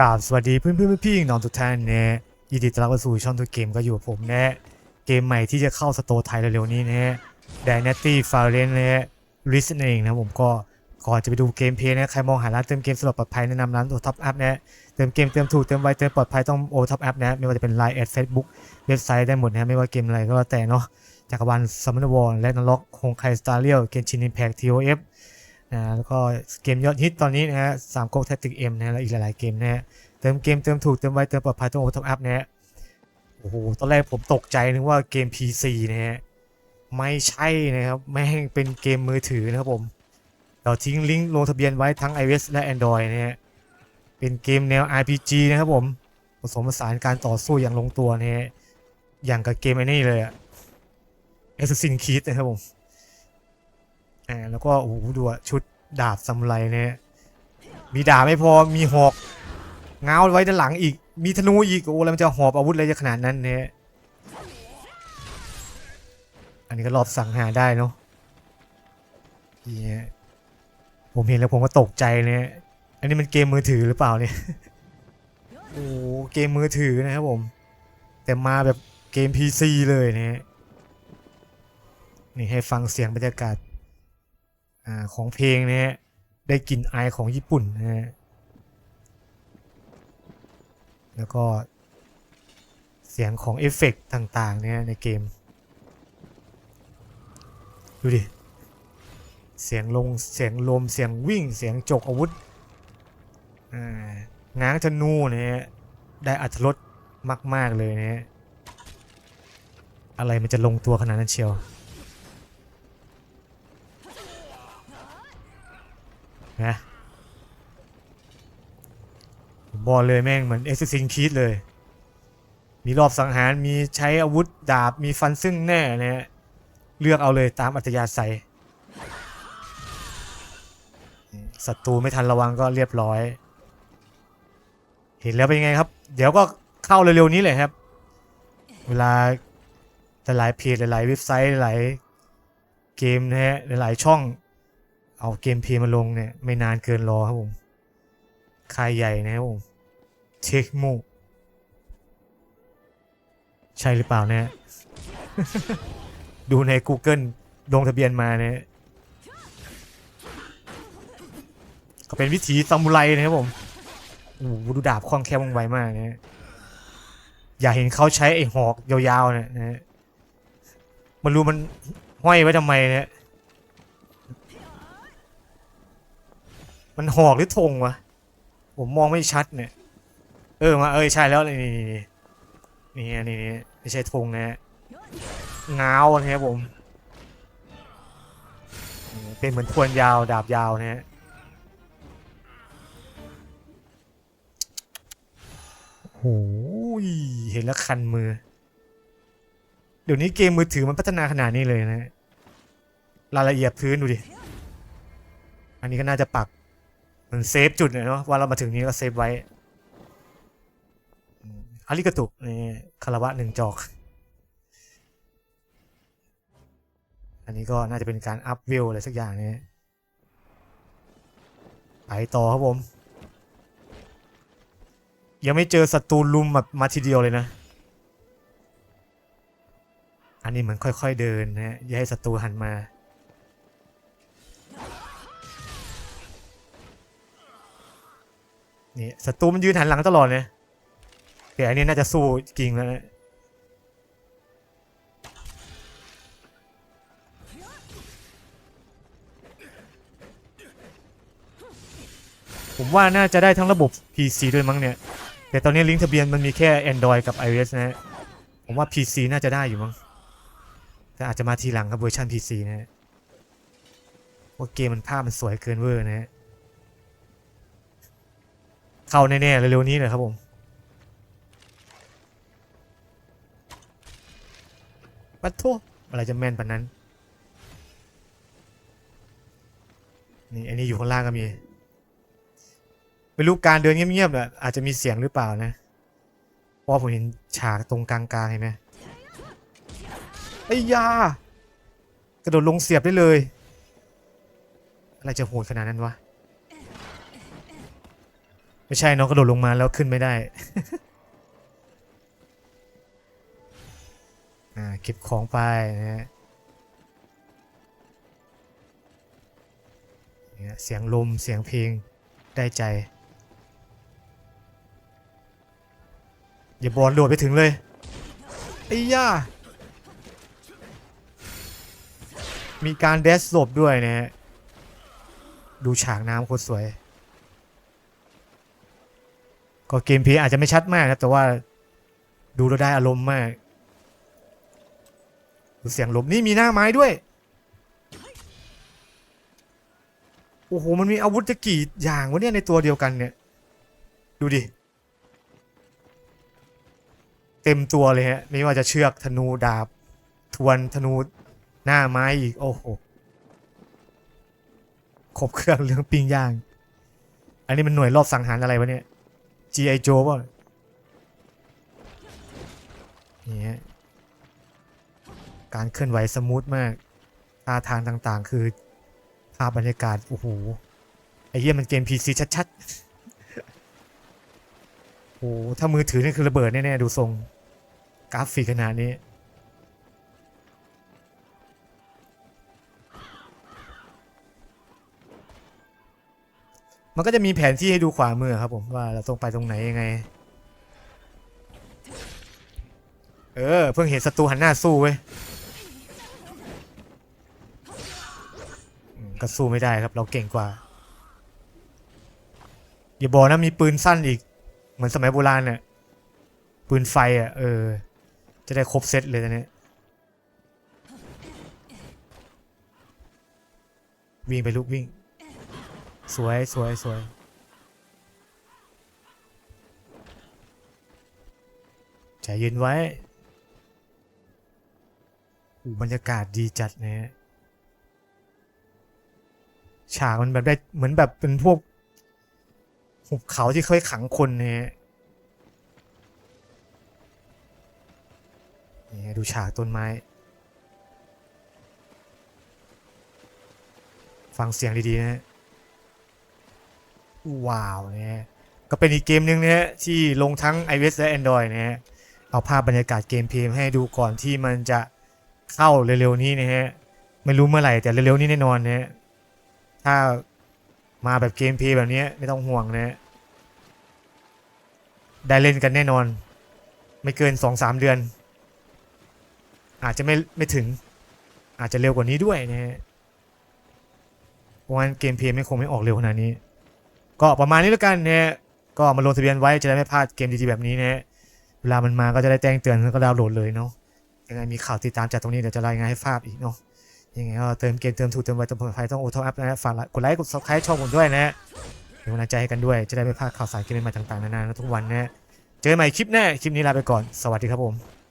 กราบสวัสดีเพื่อนเพื่อนๆพี่น้องทุกท่านนะยินดีต้อนรับสู่ช่องตัวเกมก็อยู่กับผมนะเกมใหม่ที่จะเข้าสโตร์ไทยเร็วๆนี้นะ Dynasty f a r e n นะริสเองนะผมก็ก่อนจะไปดูเกมเพลย์นะใครมองหาร้านเติมเกมสำหรับปลอดภัยแนะนำร้านโอท็อปแอัพนะเติมเกมเติมถูกเติมไวเติมปลอดภัยต้องโอท็อปแอัพนะไม่ว่าจะเป็น Line แอด Facebook เว็บไซต์ได้หมดนะไม่ว่าเกมอะไรก็แล้วแต่เนาะจักรวาลซัมมอนวอลและนล็อกโฮงไคสตาร์เรียลเกนชินอิมแพคทีโอเอฟ นะแล้วก็เกมยอดฮิตตอนนี้นะฮะสามก๊กแท็กติกเอ็มนะและอีกหลายๆเกมนะฮะเติมเกมเติมถูกเติมไวเติมปลอดภัยต้องโอท็อปอัพนะฮะโอ้โหตอนแรกผมตกใจนึกว่าเกม PC นะฮะไม่ใช่นะครับแม่งเป็นเกมมือถือนะครับผมเราทิ้งลิงก์ลงทะเบียนไว้ทั้ง iOS และ Android นะฮะเป็นเกมแนว RPG นะครับผมผสมผสานการต่อสู้อย่างลงตัวนะฮะอย่างกับเกมไอ้นี่เลยอะ Assassin's Creed นะครับผมอ่าแล้วก็โอ้โหดูอะชุด ดาบซามูไรเนี่ยมีดาบไม่พอมีหอกเงาไว้ด้านหลังอีก มีธนูอีกโอ้แล้วมันจะหอบอาวุธอะไรจะขนาดนั้นเนี่ยอันนี้ก็รอบสังหาได้เนาะเนี่ยผมเห็นแล้วผมก็ตกใจเนี่ยอันนี้มันเกมมือถือหรือเปล่าเนี่ยโอ้เกมมือถือนะครับผม แต่มาแบบเกม PC เลยเนี่ยนี่ให้ฟังเสียงบรรยากาศ อของเพลงเนี่ยได้กลิ่นไอายของญี่ปุ่นนะฮะแล้วก็เสียงของเอฟเฟกต์ต่างๆเนี่ยในเกม ดูดิ เสียงลงเสียงลมเสียงวิ่งเสียงจกอาวุธอ่าง้างธนูเนี่ยได้อัตรสมาก ๆ เลยเนี่ยอะไรมันจะลงตัวขนาดนั้นเชียว นะผมบอกเลยแม่งเหมือน Assassin's Creed เลย มีรอบสังหารมีใช้อาวุธดาบมีฟันซึ่งแน่นะฮะเลือกเอาเลยตามอัธยาศัยศัตรูไม่ทันระวังก็เรียบร้อย เห็นแล้วเป็นยังไงครับ เดี๋ยวก็เข้าเร็วๆนี้เลยครับ เวลาหลายเพจหลายเว็บไซต์หลายเกมนะฮะหลายช่อง เอาเกมเพย์มาลงเนี่ย ไม่นานเกินรอครับผมคายใหญ่นะครับผมเทคโมใช่หรือเปล่าเนี่ย ดูใน Google ลงทะเบียนมาเนี่ยก็เป็นวิถีซามูไรนะครับผมโอ้โหดูดาบคล่องแคล่วว่องไวมากนะอย่าเห็นเขาใช้ไอ้หอกยาวๆเนี่ยนะมันรู้มันห้อยไว้ทำไมเนี่ย มันหอกหรือธงวะ ผมมองไม่ชัดเนี่ย เออมาเออใช่แล้วนี่นี่นี่นี่นี่ไม่ใช่ธงนะฮะงาวนะครับผม เป็นเหมือนทวนยาวดาบยาวนะฮะโอ้ยเห็นแล้วคันมือ เดี๋ยวนี้เกมมือถือมันพัฒนาขนาดนี้เลยนะรายละเอียดพื้นดูดิ อันนี้ก็น่าจะปัก มันเซฟจุดเนาะว่าเรามาถึงนี้ก็เซฟไว้อาริกตุนี่คารวะหนึ่งจอก อันนี้ก็น่าจะเป็นการอัพวิวอะไรสักอย่างนี้ ไปต่อครับผม ยังไม่เจอศัตรูลุมแบบมาทีเดียวเลยนะ อันนี้เหมือนค่อยๆเดินนะฮะอย่าให้ศัตรูหันมา นี่ศัตรูมันยืนหันหลังตลอดเลยแต่อันนี้น่าจะสู้จริงแล้วนะผมว่าน่าจะได้ทั้งระบบ PC ด้วยมั้งเนี่ย แต่ตอนนี้ลิงก์ทะเบียนมันมีแค่ Android กับ iOS นะฮะผมว่า PC น่าจะได้อยู่มั้ง แต่อาจจะมาทีหลังครับเวอร์ชัน PC นะฮะว่าเกมมันภาพมันสวยเกินเวอร์นะฮะ เข้าแน่ๆเร็วๆนี้เลยครับผมปัดโทอะไรจะแม่นปานนั้น นี่อันนี้อยู่ข้างล่างก็มี ไม่รู้การเดินเงียบๆเนี่ยอาจจะมีเสียงหรือเปล่านะพราะผมเห็นฉากตรงกลางๆเห็นไหมไอ้ยากระโดดลงเสียบได้เลย อะไรจะโหดขนาดนั้นวะ ไม่ใช่น้องกระโดดลงมาแล้วขึ้นไม่ได้ อ่าเก็บของไปนะฮะเนี่ยเสียงลมเสียงเพลงได้ใจ อย่าบอลโดดไปถึงเลยไอ้ย่ามีการเดสหลบด้วยนะฮะดูฉากน้ำโคตรสวย ก็เกมเพลย์อาจจะไม่ชัดมากนะแต่ว่าดูแล้วได้อารมณ์มากดูเสียงลมนี่มีหน้าไม้ด้วย โอ้โห มันมีอาวุธจะกี่อย่างวะเนี่ยในตัวเดียวกันเนี่ย ดูดิ เต็มตัวเลยฮะ ไม่ว่าจะเชือกธนูดาบ ทวนธนูหน้าไม้อีก โอ้โหครบเครื่องเรื่องปิ้งย่าง อันนี้มันหน่วยรอบสังหารอะไรวะเนี่ย G.I. Joe ป่ะนี่ฮะการเคลื่อนไหวสมูทมากท่าทางต่างๆ คือภาพบรรยากาศ โอ้โห ไอ้เหี้ยมันเกม PC ชัดๆ โอ้โห ถ้ามือถือนี่คือระเบิดแน่ ๆ ดูทรง กราฟิกขนาดนี้ มันก็จะมีแผนที่ให้ดูขวามือครับผมว่าเราต้องไปตรงไหนยังไง เออ เพิ่งเห็นศัตรูหันหน้าสู้เว้ยก็สู้ไม่ได้ครับ เราเก่งกว่า อย่าบอกนะมีปืนสั้นอีก เหมือนสมัยโบราณเนี่ยปืนไฟอะ เออ จะได้ครบเซตเลยตอนนี้วิ่งไปลูกวิ่ง สวยสวยสวยใจเย็นไว้อู้บรรยากาศดีจัดนะฮะฉากมันแบบได้เหมือนแบบเป็นพวกหุบเขาที่เคยขังคนนะฮะนี่ดูฉากต้นไม้ ฟังเสียงดี ๆ นะฮะ ว้าวนะฮะก็เป็นอีกเกมหนึ่งนะฮะที่ลงทั้ง iOS และ Android นะฮะเอาภาพบรรยากาศเกมเพลย์ให้ดูก่อนที่มันจะเข้าเร็วๆนี้นะฮะไม่รู้เมื่อไหร่แต่เร็วๆนี้แน่นอนนะฮะถ้ามาแบบเกมเพลย์แบบนี้ไม่ต้องห่วงนะฮะได้เล่นกันแน่นอน ไม่เกิน 2-3 เดือน อาจจะไม่ไม่ถึง อาจจะเร็วกว่านี้ด้วยนะฮะเพราะว่าเกมเพลย์ไม่คงไม่ออกเร็วขนาดนี้ ก็ประมาณนี้แล้วกันเนี่ยก็มาลงทะเบียนไว้จะได้ไม่พลาดเกมดีๆแบบนี้นะเวลามันมาก็จะได้แจ้งเตือนแล้วก็ดาวน์โหลดเลยเนาะยังไงมีข่าวติดตามจากตรงนี้เดี๋ยวจะรายงานให้ทราบอีกเนาะยังไงก็เติมเกมเติมถูกเติมไวเติมปลภัยต้องโอทอแอปนะฮะฝากกดไลค์กดซับสไครต์ช่องผมด้วยนะฮะเป็นกำลังใจให้กันด้วยจะได้ไม่พลาดข่าวสารเกมใหม่ต่างๆนานาทุกวันนะฮะเจอกันใหม่คลิปหน้าคลิปนี้ลาไปก่อนสวัสดีครับผม